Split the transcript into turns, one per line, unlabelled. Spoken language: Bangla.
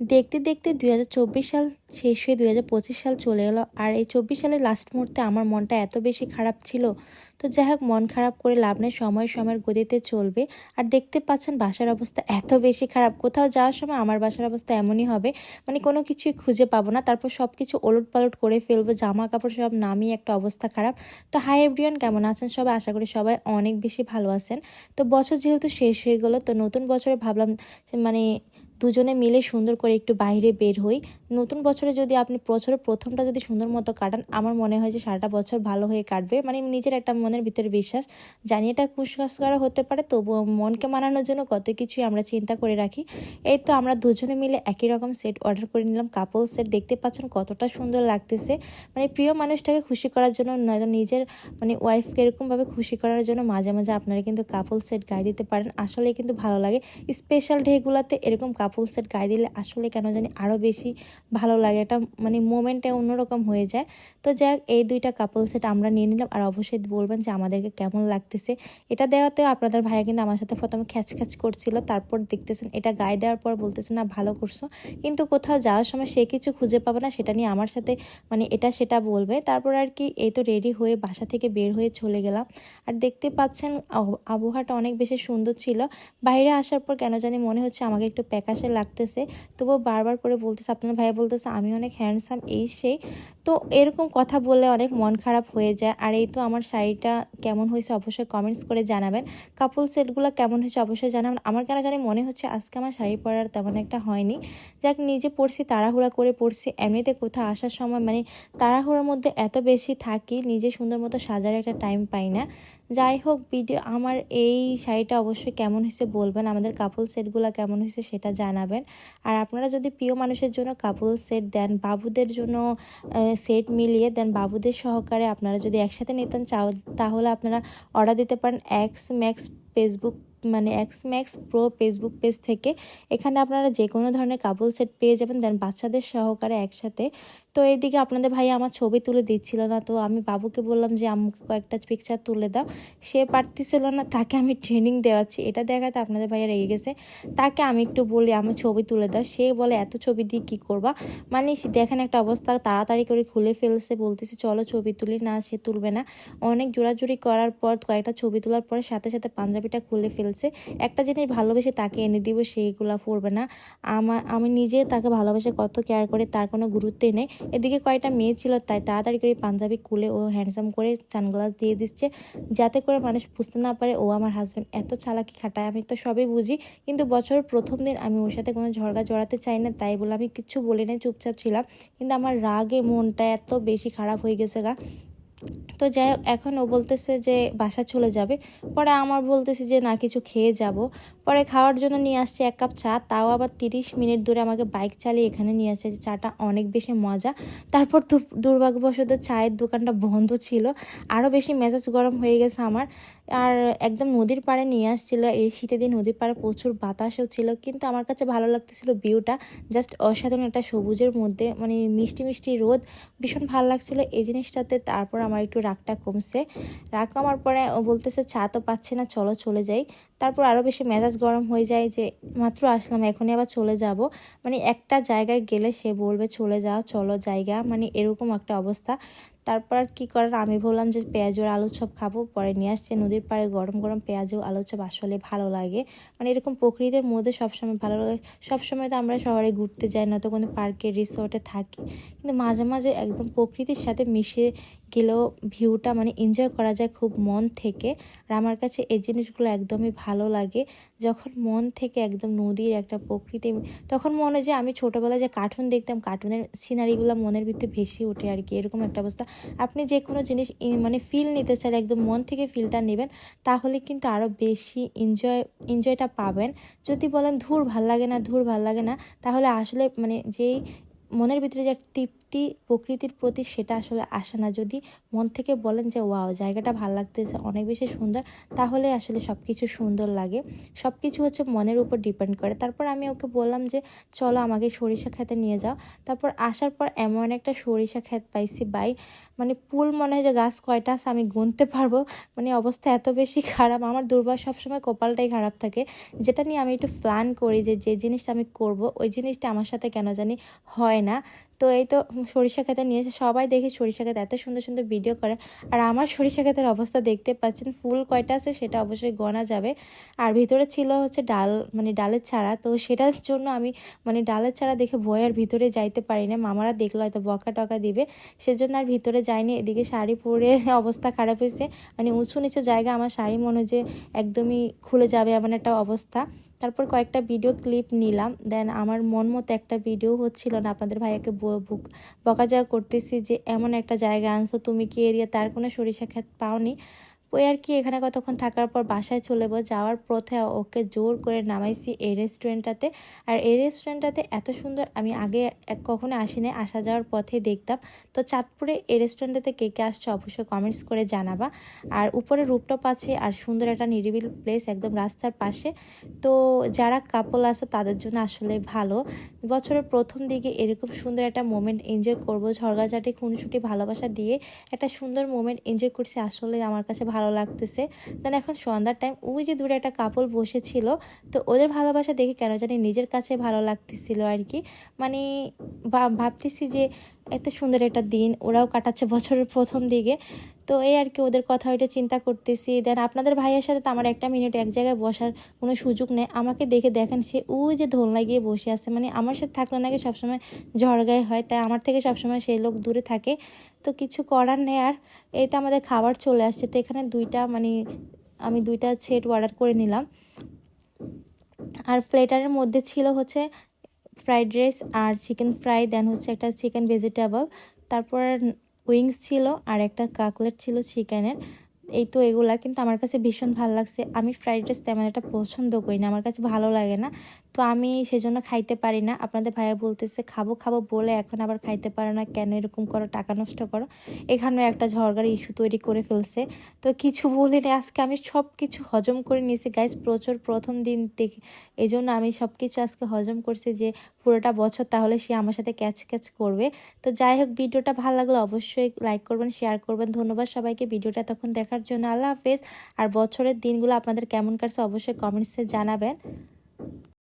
দেখতে দেখতে দুই হাজার চব্বিশ সাল শেষ হয়ে দুই হাজার পঁচিশ সাল চলে এলো। আর এই চব্বিশ সালের লাস্ট মুহূর্তে আমার মনটা এত বেশি খারাপ ছিল। তো যাই হোক, মন খারাপ করে লাভ নেই, সময় সময়ের গতিতে চলবে। আর দেখতে পাচ্ছেন, বাসার অবস্থা এত বেশি খারাপ। কোথাও যাওয়ার সময় আমার বাসার অবস্থা এমনই হবে। মানে কোনো কিছুই খুঁজে পাবো না। তারপর সব কিছু ওলট পালট করে ফেলব। জামা কাপড় সব নামিয়ে একটা অবস্থা খারাপ। তো হাই এভরিওয়ান কেমন আছেন সবাই? আশা করি সবাই অনেক বেশি ভালো আছেন। তো বছর যেহেতু শেষ হয়ে গেলো, তো নতুন বছরে ভাবলাম মানে দুজনে মিলে সুন্দর করে একটু বাইরে বের হই। নতুন বছরে যদি আপনি বছরের প্রথমটা যদি সুন্দর মতো কাটান, আমার মনে হয় যে সারাটা বছর ভালো হয়ে কাটবে। মানে নিজের একটা মনের ভিতরে বিশ্বাস, জানি এটা কুসংস্কারও হতে পারে, তবুও মনকে মানানোর জন্য কত কিছুই আমরা চিন্তা করে রাখি। এই তো আমরা দুজনে মিলে একই রকম সেট অর্ডার করে নিলাম। কাপল সেট দেখতে পাচ্ছেন কতটা সুন্দর লাগতেছে। মানে প্রিয় মানুষটাকে খুশি করার জন্য নয়তো নিজের মানে ওয়াইফকে এরকমভাবে খুশি করার জন্য মাঝে মাঝে আপনারা কিন্তু কাপল সেট গায়ে দিতে পারেন। আসলে কিন্তু ভালো লাগে। স্পেশাল ডেগুলোতে এরকম কাপল সেট গায়ে দিলে আসলে কেন জানি আরও বেশি ভালো লাগে। এটা মানে মোমেন্টটা অন্যরকম হয়ে যায়। তো যাই এই দুইটা কাপল সেট আমরা নিয়ে নিলাম। আর অবশ্যই বলবেন যে আমাদেরকে কেমন লাগতেছে। এটা দেওয়াতেও আপনাদের ভাইয়া কিন্তু আমার সাথে প্রথমে খ্যাচ খ্যাচ করছিল, তারপর দেখতেছেন এটা গায়ে দেওয়ার পর বলতেছে, না, ভালো করছ। কিন্তু কোথাও যাওয়ার সময় সে কিছু খুঁজে পাবে না, সেটা নিয়ে আমার সাথে মানে এটা সেটা বলবে। তারপর আর কি এই তো রেডি হয়ে বাসা থেকে বের হয়ে চলে গেলাম। আর দেখতে পাচ্ছেন আবহাওয়াটা অনেক বেশি সুন্দর ছিল। বাইরে আসার পর কেন জানি মনে হচ্ছে আমাকে একটু প্যাকাশে লাগতেছে। তবুও বারবার করে বলতেছে, আপনার ভাইয়া বলতেছে, আমি অনেক হ্যান্ডসাম এই সেই। তো এরকম কথা বললে অনেক মন খারাপ হয়ে যায়। আর এই তো আমার শাড়িটা কেমন হয়েছে অবশ্যই কমেন্টস করে জানাবেন। কাপল সেটগুলো কেমন হয়েছে অবশ্যই জানাবেন। আমার কেন জানি মনে হচ্ছে আজকে আমার শাড়ি পরার তেমন একটা হয়নি। যাক, নিজে পড়ছি তাড়াহুড়া করে পড়ছি এমনিতে কোথাও আসার সময় মানে তাড়াহুড়োর মধ্যে এত বেশি থাকি, নিজে সুন্দর মতো সাজার একটা টাইম পাই না। যাই হোক ভিডিও আমার এই শাড়িটা অবশ্যই কেমন হয়েছে বলবেন। আমাদের কাপল সেটগুলো কেমন হয়েছে সেটা জানাবেন। আর আপনারা যদি প্রিয় মানুষের জন্য কাপল সেট দেন, বাবুদের জন্য সেট মিলিয়ে দেন, বাবুদের সহকারে আপনারা যদি একসাথে নিতেন, চাও, তাহলে আপনারা অর্ডার দিতে পারেন এক্স ম্যাক্স ফেসবুক মানে X Max Pro Facebook page থেকে এখানে আপনারা যে কোনো ধরনের কাপল সেট পেয়ে যাবেন দেন বাচ্চাদের সহকারে একসাথে। তো এইদিকে আপনাদের ভাই আমার ছবি তুলে দিচ্ছিল না, তো আমি বাবুকে বললাম যে, আম্মুকে কয়েকটা পিকচার তুলে দাও। সে পারতেছিল না, তাকে আমি ট্রেনিং দেওয়াচ্ছি। এটা দেখাতে আপনাদের ভাইয়া রেগে গেছে। তাকে আমি একটু বলি, আমার ছবি তুলে দাও। সে বলে, এত ছবি দিয়ে কী করবা? মানে দেখেন একটা অবস্থা, তাড়াতাড়ি করে খুলে ফেলছে, বলতেছে, চলো ছবি তুলি। না, সে তুলবে না। অনেক জোড়াজুড়ি করার পর, কয়েকটা ছবি তোলার পরে সাথে সাথে পাঞ্জাবিটা খুলে ফেলছে। একটা জিনিস ভালোবেসে তাকে এনে দিব, সেইগুলো পড়বে না। আমার আমি নিজে তাকে ভালোবেসে কত কেয়ার করে, তার কোনো গুরুত্বই নেই। এদিকে কয়টা মেয়ে ছিল, তাই তাড়াতাড়ি করে পাঞ্জাবি খুলে ও হ্যান্ডসাম করে সানগ্লাস দিয়ে দিচ্ছে, যাতে করে মানুষ বুঝতে না পারে, ও আমার হাজব্যান্ড এত চালাকি খাটায়, আমি তো সবই বুঝি। কিন্তু বছরের প্রথম দিন আমি ওর সাথে কোনো ঝড়গা জড়াতে চাই না, তাই বলে আমি কিচ্ছু বলি না চুপচাপ ছিলাম। কিন্তু আমার রাগে মনটা এত বেশি খারাপ হয়ে গেছে গা। তো যাই হোক, এখন ও বলতেছে যে বাসা চলে যাবে। পরে আমার বলতেছে যে, না, কিছু খেয়ে যাব। পরে খাওয়ার জন্য নিয়ে আসছে এক কাপ চা, তাও আবার তিরিশ মিনিট ধরে আমাকে বাইক চালিয়ে এখানে নিয়ে আসছে। চাটা অনেক বেশি মজা। তারপর তো দুর্ভাগ্যবশত চায়ের দোকানটা বন্ধ ছিল। আরও বেশি মেজাজ গরম হয়ে গেছে আমার। আর একদম নদীর পাড়ে নিয়ে আসছিল। এই শীতের দিন নদীর পাড়ে প্রচুর বাতাসও ছিল। কিন্তু আমার কাছে ভালো লাগতেছিল ভিউটা। জাস্ট অসাধারণ একটা সবুজের মধ্যে মানে মিষ্টি মিষ্টি রোদ। ভীষণ ভালো লাগছিল এই জিনিসটাতে। তারপর আমার একটু রাগটা কমছে। রাগ কমার পরে বলতেছে, চা তো পাচ্ছি না, চলো চলে যাই। তারপর আরও বেশি মেজাজ গরম হয়ে যায় যে, মাত্র আসলাম, এখনই আবার চলে যাব। মানে একটা জায়গায় গেলে সে বলবে, চলে যাও, চলো জায়গা। মানে এরকম একটা অবস্থা। তারপর আর কি করার? আমি বললাম যে পেঁয়াজ ওর আলু চপ খাব, পরে নিয়ে আসছে নদীর পাড়ে গরম গরম পেঁয়াজ ও আলু চপ আসলে ভালো লাগে। মানে এরকম প্রকৃতির মধ্যে সবসময় ভালো লাগে। সবসময় তো আমরা শহরে ঘুরতে যাই না, তো কোনো পার্কে, রিসোর্টে থাকি। কিন্তু মাঝে মাঝে একদম প্রকৃতির সাথে মিশে গেলেও ভিউটা মানে এনজয় করা যায় খুব মন থেকে। আর আমার কাছে এই জিনিসগুলো একদমই ভালো লাগে। যখন মন থেকে একদম নদীর একটা প্রকৃতি, তখন মনে যে আমি ছোটোবেলায় যে কার্টুন দেখতাম কার্টুনের সিনারিগুলো মনের ভিতরে ভেসে ওঠে আর কি। এরকম একটা অবস্থা। আপনি যে কোনো জিনিস মানে ফিল নিতে চাইলে, একদম মন থেকে ফিলটা নেবেন, তাহলে কিন্তু আরও বেশি এনজয় এনজয়টা পাবেন। যদি বলেন ধুর ভালো লাগে না, ধুর ভালো লাগে না, তাহলে আসলে মানে যেই মনের ভিতরে যে একটা তৃপ্তি প্রকৃতির প্রতি সেটা আসলে আসে না। যদি মন থেকে বলেন যে, ওয়াও, জায়গাটা ভালো লাগতেছে, অনেক বেশি সুন্দর, তাহলে আসলে সব কিছু সুন্দর লাগে। সব কিছু হচ্ছে মনের উপর ডিপেন্ড করে। তারপর আমি ওকে বললাম যে, চলো আমাকে সরিষা খেতে নিয়ে যাও। তারপর আসার পর এমন একটা সরিষা ক্ষেত পাইছি বাই মানে পুল মনে হয় যে, গাছ কয়টা আছে আমি গুনতে পারব। মানে অবস্থা এত বেশি খারাপ। আমার দুর্বল সবসময় কপালটাই খারাপ থাকে। যেটা নিয়ে আমি একটু প্ল্যান করি যে যে জিনিসটা আমি করব, ওই জিনিসটা আমার সাথে কেন জানি হয় না। তো এই তো সরিষা খেতে নিয়ে এসে সবাই দেখে সরিষা খেতে এত সুন্দর সুন্দর ভিডিও করে। আর আমার সরিষা খেতের অবস্থা দেখতে পাচ্ছেন, ফুল কয়টা আছে সেটা অবশ্যই গোনা যাবে। আর ভিতরে ছিল হচ্ছে ডাল মানে ডালের ছাড়া তো সেটার জন্য আমি মানে ডালের ছাড়া দেখে ভয়ের ভিতরে যাইতে পারি না। মামারা দেখল হয়তো বকা টকা দিবে। সেজন্য আর ভিতরে যাইনি, এদিকে শাড়ি পরে অবস্থা খারাপ হয়েছে। মানে উঁচু নিচু জায়গা, আমার শাড়ি মনে যে একদমই খুলে যাবে এমন একটা অবস্থা। তারপর কয়েকটা ভিডিও ক্লিপ নিলাম। দেন আমার মন মতো একটা ভিডিও হচ্ছিল না, আপনাদের ভাইয়াকে বকা যা করতেছি যে, এমন একটা জায়গা আনছো, তুমি কি এরিয়া তার কোনো সরিষা ক্ষেত পাওনি? ওই আর কি এখানে কতক্ষণ থাকার পর বাসায় চলে যাব। যাওয়ার পথে ওকে জোর করে নামাইছি এই রেস্টুরেন্টটাতে আর এই রেস্টুরেন্টটাতে এত সুন্দর, আমি আগে কখনো আসিনি, আসা যাওয়ার পথে দেখতাম। তো চাঁদপুরে এই রেস্টুরেন্টটাতে কে কে আসছে অবশ্যই কমেন্টস করে জানাবা। আর উপরে রুপটপ আছে আর সুন্দর একটা নিরিবিল প্লেস একদম রাস্তার পাশে। তো যারা কাপল আছে তাদের জন্য আসলে ভালো। বছরের প্রথম দিকে এরকম সুন্দর একটা মোমেন্ট এনজয় করব। ঝরগাঝাটি খুনসুটি, ভালোবাসা দিয়ে একটা সুন্দর মোমেন্ট এনজয় করছি। আসলে আমার কাছে ভালো ভালো লাগতেছে। দেন এখন সন্ধ্যার টাইম ওই যে দূরে একটা কাপল বসেছিল, তো ওদের ভালোবাসা দেখে কেন জানি নিজের কাছে ভালো লাগতেছিল আর কি। মানে ভাবতেছি যে এত সুন্দর একটা দিন, ওরাও কাটাচ্ছে বছরের প্রথম দিকে। তো এই আর কি ওদের কথা ওইটা চিন্তা করতেছি। দেন আপনাদের ভাইয়ের সাথে তো আমার একটা মিনিট এক জায়গায় বসার কোনো সুযোগ নেই। আমাকে দেখে দেখেন সে ওই যে ধোলনায় গিয়ে বসে আছে। মানে আমার সাথে থাকলে নাকি সবসময় ঝড়গায় হয়, তাই আমার থেকে সবসময় সেই লোক দূরে থাকে। তো কিছু করার নেই আর। এই তো আমাদের খাবার চলে আসছে। তো এখানে দুইটা মানে আমি দুইটা সেট অর্ডার করে নিলাম। আর প্লেটারের মধ্যে ছিল হচ্ছে ফ্রাইড রাইস আর চিকেন ফ্রাই দেন হচ্ছে একটা চিকেন ভেজিটেবল। তারপর উইংস ছিল আর একটা কাকলেট ছিল চিকেনের। এই তো এগুলা, কিন্তু আমার কাছে ভীষণ ভালো লাগছে। আমি ফ্রাইড রাইস তেমন একটা পছন্দ করি না, আমার কাছে ভালো লাগে না। তো আমি সেজন্য খাইতে পারি না। আপনাদের ভাইয়া বলতেছে, খাব খাব বলে এখন আবার খাইতে পারে না। কেন এরকম করো? টাকা নষ্ট করো। এখানেও একটা ঝরগার ইস্যু তৈরি করে ফেলছে। তো কিছু বলিনি আজকে আমি সব কিছু হজম করে নিয়েছি। গাইজ প্রচুর প্রথম দিন থেকে এই জন্য আমি সব কিছু আজকে হজম করছি যে পুরোটা বছর তাহলে সে আমার সাথে ক্যাচ ক্যাচ করবে। তো যাই হোক, ভিডিওটা ভালো লাগলে অবশ্যই লাইক করবেন শেয়ার করবেন। ধন্যবাদ সবাইকে ভিডিওটা তখন দেখার জন্য। আল্লাহ হাফেজ। আর বছরের দিনগুলো আপনাদের কেমন কাটছে অবশ্যই কমেন্টসে জানাবেন।